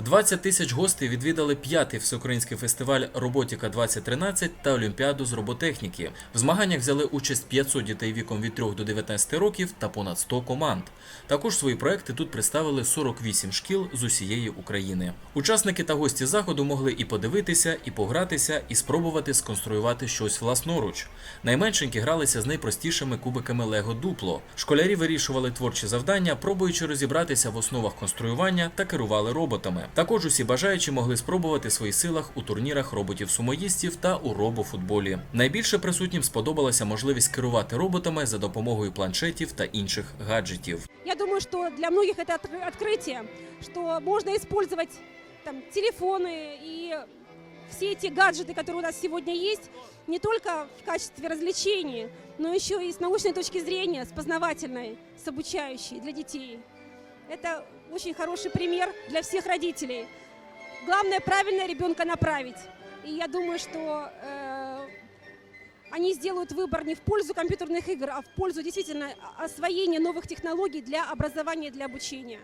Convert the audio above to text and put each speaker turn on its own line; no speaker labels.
20 тисяч гостей відвідали п'ятий всеукраїнський фестиваль Роботіка 2013 та Олімпіаду з роботехніки. В змаганнях взяли участь 500 дітей віком від 3 до 19 років та понад 100 команд. Також свої проекти тут представили 48 шкіл з усієї України. Учасники та гості заходу могли і подивитися, і погратися, і спробувати сконструювати щось власноруч. Найменшенькі гралися з найпростішими кубиками Лего Дупло. Школярі вирішували творчі завдання, пробуючи розібратися в основах конструювання та керували роботами. Також усі бажаючі могли спробувати свої силах у турнірах роботів-сумоїстів та у робофутболі. Найбільше присутнім сподобалася можливість керувати роботами за допомогою планшетів та інших гаджетів.
Я думаю, что для многих это отк- открытие, что можно использовать там, телефоны и все эти гаджеты, которые у нас сегодня есть, не только в качестве развлечений, но еще и с научной точки зрения, с познавательной, с обучающей для детей. Это очень хороший пример для всех родителей. Главное правильно ребенка направить. И я думаю, что э, они сделают выбор не в пользу компьютерных игр, а в пользу действительно освоения новых технологий для образования и для обучения.